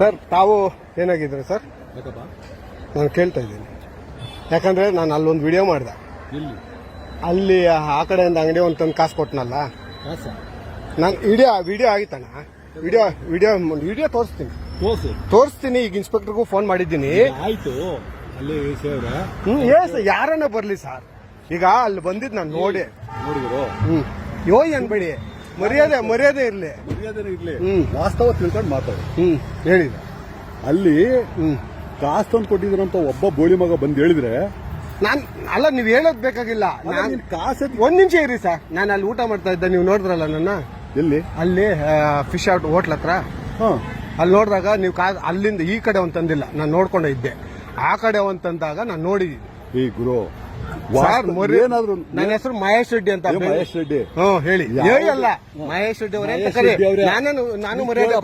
Sir ತಾವು ಏನಾಗಿದ್ರು sir? ನಾನು ಕೇಳ್ತಾ ಇದ್ದೀನಿ. ಯಾಕಂದ್ರೆ ನಾನು ಅಲ್ಲೊಂದು ವಿಡಿಯೋ ಮಾಡಿದೆ. ಅಲ್ಲಿ ಆ ಕಡೆಯಿಂದ ಅಂಗಡಿ ಒಂದು ತಂದು ಕಾಸು ಕೊಟ್ಟನಲ್ಲ ನಾನು ವಿಡಿಯೋ ವಿಡಿಯೋ ಆಗಿತ್ತಣ್ಣ. ವಿಡಿಯೋ ವಿಡಿಯೋ ವಿಡಿಯೋ ತೋರಿಸ್ತೀನಿ. ತೋರ್ಸು. ತೋರಿಸ್ತೀನಿ ಈಗ ಇನ್ಸ್ಪೆಕ್ಟರ್ಗೂ ಫೋನ್ ಮಾಡಿದ್ದೀನಿ. ಆಯ್ತು. ಅಲ್ಲಿ ಏಸ್ ಯಾರನ್ನ ಬರ್ಲಿ ಸರ್? ಈಗ ಅಲ್ಲಿ ಬಂದಿದ್ದು ನಾನು ನೋಡಿ. ನೋಡಿದ್ರು. ಹ್ಮ್. ಯೋಯ್ ಅನ್ಬೇಡಿ. ಮರ್ಯಾದೆ ಮರ್ಯಾದೆ ಇರ್ಲಿ. ಮರ್ಯಾದೆ ಇರಲಿ. ವಾಸ್ತವ ತಿಳ್ಕೊಂಡು ಮಾತಾಡಿ. ಹ್ಮ್. ಹೇಳಿದ ಅಲ್ಲಿ ಕಾಸು ತಂದು ಕೊಟ್ಟಿದ್ರಂತ ಒಬ್ಬ ಬೋಳಿ ಮಗ ಬಂದು ಹೇಳಿದ್ರೆ ನಾನ್ ಅಲ್ಲ ನೀವ್ ಹೇಳೋದ್ ಬೇಕಾಗಿಲ್ಲ. ನಾನ್ ಕಾಸು ಒಂದ್ ನಿಮಿಷ ಇರಿ ಸರ್. ನಾನು ಅಲ್ಲಿ ಊಟ ಮಾಡ್ತಾ ಇದ್ದೆ ನೀವು ನೋಡಿದ್ರಲ್ಲ ನನ್ನ? ಎಲ್ಲಿ? ಅಲ್ಲಿ ಫಿಶ್ ಔಟ್ ಹೋಟ್ಲ್ ಹತ್ರ. ಅಲ್ಲಿ ನೋಡಿದಾಗ ನೀವು ಕಾ ಅಲ್ಲಿಂದ ಈ ಕಡೆ ಒಂದ್ ತಂದಿಲ್ಲ. ನಾನು ನೋಡ್ಕೊಂಡೆ ಇದ್ದೆ. ಆ ಕಡೆ ಒಂದ್ ತಂದಾಗ ನಾನು ನೋಡಿದ್ದೀನಿ. ಈ ಗುರು ಏನಾದ್ರು ನನ್ನ ಹೆಸರು ಮಹೇಶ್ ರೆಡ್ಡಿ ಅಂತ ಮಹೇಶ್ ರೆಡ್ಡಿ. ಹ್ಮ್ ಹೇಳಿ. ಅಲ್ಲ ಮಹೇಶ್ ರೆಡ್ಡಿ ಅವರೇ. ನಾನು ಮರ್ಯಾದೆ.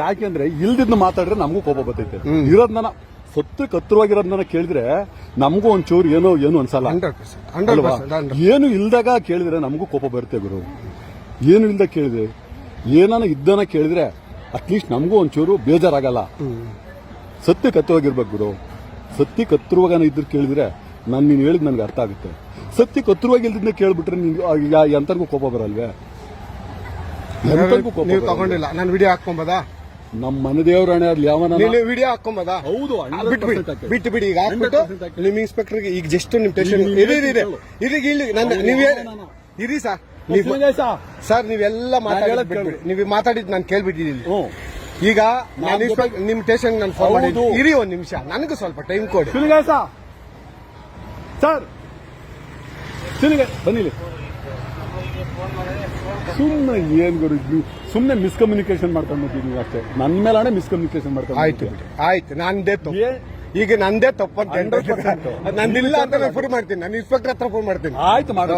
ಯಾಕೆಂದ್ರೆ ಇಲ್ದಿದ್ನ ಮಾತಾಡಿದ್ರೆ ನಮಗೂ ಕೋಪ ಬರ್ತೈತೆ. ಇರೋದ್ನ ಸತ್ತು ಕತ್ತರವಾಗಿರೋದನ್ನ ಕೇಳಿದ್ರೆ ನಮಗೂ ಒಂಚೂರು ಏನೋ ಏನು ಅನ್ಸಲ್ಲ. 100%, 100%, ಅಲ್ವಾ? ಏನು ಇಲ್ದಾಗ ಕೇಳಿದ್ರೆ ನಮಗೂ ಕೋಪ ಬರುತ್ತೆ ಗುರು. ಏನು ಇಲ್ದ ಕೇಳಿದ್ರೆ ಏನಾನ ಇದ್ದನ ಕೇಳಿದ್ರೆ ಅಟ್ಲೀಸ್ಟ್ ನಮಗೂ ಒಂಚೂರು ಬೇಜಾರಾಗಲ್ಲ. ಸತ್ಯ ಕತ್ತವಾಗಿರ್ಬೇಕು ಗುರು. ಸತ್ಯ ಕತ್ತರುವಾಗ ಇದ್ರ ಕೇಳಿದ್ರೆ ನಾನು ನೀನು ಹೇಳಿದ್ ನನಗೆ ಅರ್ಥ ಆಗುತ್ತೆ. ಸತ್ಯಕ್ಕೆ ಇಲ್ದಿದ್ನ ಕೇಳ್ಬಿಟ್ರೆ ನೀನು ಎಂತರ್ಗೂ ಕೋಪ ಬರಲ್ವೇ? ಎಂತರ್ಗೂ ಕೋಪ ನೀವು ತಗೊಂಡಿಲ್ಲ. ನಾನು ವಿಡಿಯೋ ಹಾಕೊಂಬೋದಾ ನಮ್ಮ ಮನೆ ದೇವ್ರ ಹಣೆ ಅಲ್ಲಿ ಯಾವ ವಿಡಿಯೋ ಹಾಕೊಂಬದ ಹೌದು ಬಿಟ್ಟು ಬಿಡಿ ಬಿಟ್ಟು ಬಿಡಿ ಈಗ ಹಾಕ್ಬಿಟ್ಟು 100% ನಿಮ್ ಇನ್ಸ್ಪೆಕ್ಟರ್ಗೆ ಈಗ ಜಸ್ಟ್ ನಿಮ್ ಟೇಷನ್ ಇದೆ ಇರಿ. ಇರಿ ಇಲ್ಲಿ ನನ್ನ ನೀವ್. ಇರಿ ಸರ್ ಸರ್ ನೀವೆಲ್ಲ ಮಾತಾಡಿದ್. ನೀವು ಮಾತಾಡಿದ್ ನಾನು ಕೇಳ್ಬಿಟ್ಟಿದ್ದೀನಿ. ಈಗ ನಾನ್ ಇನ್ಸ್ಪೆಕ್ಟರ್ ನಿಮ್ ಸ್ಟೇಷನ್ ನಾನು ಫೋನ್. ಮಾಡಿದ್ದು ಇರಿ ಒಂದ್ ನಿಮಿಷ. ನನಗೂ ಸ್ವಲ್ಪ ಟೈಮ್ ಕೊಡಿ. ಸರ್ ಶಿವಲಿಂಗ ಬನ್ನಿಲಿ ಸುಮ್ಮನೆ ಏನ್ ಗುರು ಸುಮ್ಮನೆ ಮಿಸ್ಕಮ್ಯುನಿಕೇಶನ್ ಮಾಡ್ಕೊಂಡು ನೀವು ಅಷ್ಟೇ. ನನ್ನ ಮೇಲಾನೆ ಮಿಸ್ಕಮ್ಯುನಿಕೇಶನ್ ಮಾಡ್ಕೊಂಡು ಆಯ್ತು ಆಯ್ತು ನಾನು ಈಗ ನಂದೇ ತಪ್ಪು ಅಂತ 100%. ನಂದಿಲ್ಲ ಅಂತ ನಾನು ಫೋನ್ ಮಾಡ್ತೀನಿ. ನಾನು ಇನ್ಸ್ಪೆಕ್ಟರ್ ಹತ್ರ ಫೋನ್ ಮಾಡ್ತೀನಿ. ಆಯ್ತು ಮಾಡು.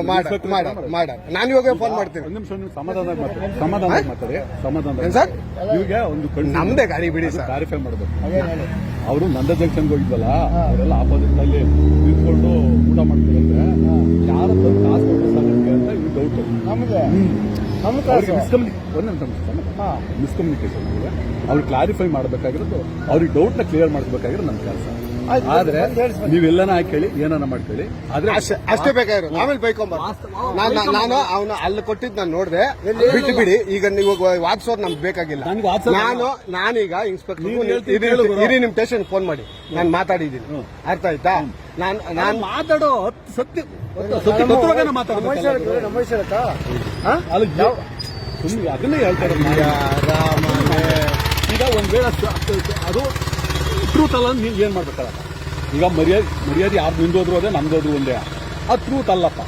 ನಾನು ಇವಾಗ ಫೋನ್ ಮಾಡ್ತೀನಿ. ಒಂದು ನಿಮಿಷ ನೀವು ಸಮಾಧಾನದಾಗ ಮಾತಾಡಿ. ಸಮಾಧಾನದಾಗ ಮಾತಾಡಿ. ಸಮಾಧಾನ ಸರ್? ಇವಾಗ ಒಂದು ಕಣ್ಣು ನಮ್ದೇ ಗಾಡಿ ಬಿಡಿ ಸರ್. ಕ್ಲಾರಿಫೈ ಮಾಡಬೇಕು. ಅವರು ನಂದ ಜಂಕ್ಷನ್ಗೆ ಹೋಗಿದ್ವಲ್ಲ ಅವರೆಲ್ಲ ಆಪೋಸಿಟ್ ಅಲ್ಲಿ ನಿಂತ್ಕೊಂಡು ಊಟ ಮಾಡ್ತಿರಂತೆ ಯಾರ ತಂದು ಕಾಸು ಕೊಟ್ಟು ಸಾಲಕ್ಕೆ ಅಂತ ಇವ್ರು ಡೌಟ್ ನಮ್ಗೆ ಅವ್ರಿಗೆ ಮಿಸ್ಕಮ್ಯುನಿ ಒಂದೇ ಮಿಸ್ಕಮ್ಯುನಿಕೇಶನ್ ಅವ್ರು ಕ್ಲಾರಿಫೈ ಮಾಡಬೇಕಾಗಿರೋದು ಅವ್ರಿಗೆ ಡೌಟ್ನ ಕ್ಲಿಯರ್ ಮಾಡಬೇಕಾಗಿರೋದು ನಮ್ಮ ಕೆಲಸ. ಆದ್ರೆ ನೀವೆಲ್ಲನ ಹಾಕಿ ಏನಾನ ಮಾಡ್ಕೊಳ್ಳಿ. ಆದ್ರೆ ಅಷ್ಟೇ ಅಷ್ಟೇ ಬೇಕಾಗಿರೋದು. ಆಮೇಲೆ ಬೈಕೊಂಬ. ನಾನು ಅವನು ಅಲ್ಲಿ ಕೊಟ್ಟಿದ್ದು ನಾನು ನೋಡಿದೆ. ಬಿಟ್ಟು ಬಿಡಿ ಈಗ ನೀವು ವಾಟ್ಸೋರ್ ನಮ್ಗೆ ಬೇಕಾಗಿಲ್ಲ. ನಾನು ನಾನೀಗ ಇನ್ಸ್ಪೆಕ್ಟರ್. ಇರಿ ನಿಮ್ ಸ್ಟೇಷನ್ ಫೋನ್ ಮಾಡಿ. ನಾನು ಮಾತಾಡಿದ್ದೀನಿ. ಅರ್ಥ ಆಯ್ತಾ? ನಾನು ನಾನು ನಾನು ಮಾತಾಡೋ ಹತ್ತು ಸತ್ಯ ಸತ್ಯ ಮಾತಾಡ್ಬೇಕಲ್ಲ ಅಲ್ಲ ಯಾವ- ಅದನ್ನೇ ಹೇಳ್ತಾರೆ ನಾನು. ಈಗ ಒಂದ್ ವೇಳೆ ಅದು- ಟ್ರೂತ್ ಅಲ್ಲ ನೀವು ಏನು ಮಾಡ್ಬೇಕಲ್ಲ? ಈಗ ಮರ್ಯಾದೆ ಮರ್ಯಾದೆ ಯಾರು ನಿಂದೋದ್ರು ಅದೇ ನಮ್ದೋದ್ರು ಒಂದೇ. ಅದು ಟ್ರೂತ್ ಅಲ್ಲಪ್ಪ.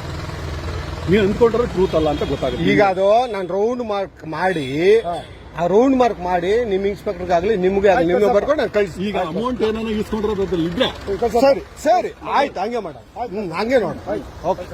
ನೀವು ಅಂದ್ಕೊಂಡ್ರೆ ಟ್ರೂತ್ ಅಲ್ಲ ಅಂತ ಗೊತ್ತಾಗುತ್ತೆ. ಈಗ ಅದು ನಾನು ರೌಂಡ್ ಮಾರ್ಕ್ ಮಾಡಿ ಆ ರೌಂಡ್ ಮಾರ್ಕ್ ಮಾಡಿ ನಿಮ್ ಇನ್ಸ್ಪೆಕ್ಟರ್ ಆಗಲಿ ನಿಮ್ಗೆ ಆಗಲಿ ನಿಮ್ಗೆ ಬರ್ಕೊಂಡು ನಾನು ಕಳಿಸಿ. ಈಗ ಅಮೌಂಟ್ ಏನಾನ ಇಸ್ಕೊಂಡಿರೋದ್ರಲ್ಲಿ ಇದ್ರೆ. ಸರಿ ಸರಿ. ಆಯ್ತು. ಹಂಗೆ ಮಾಡ ಹಂಗೆ ನೋಡ ಓಕೆ.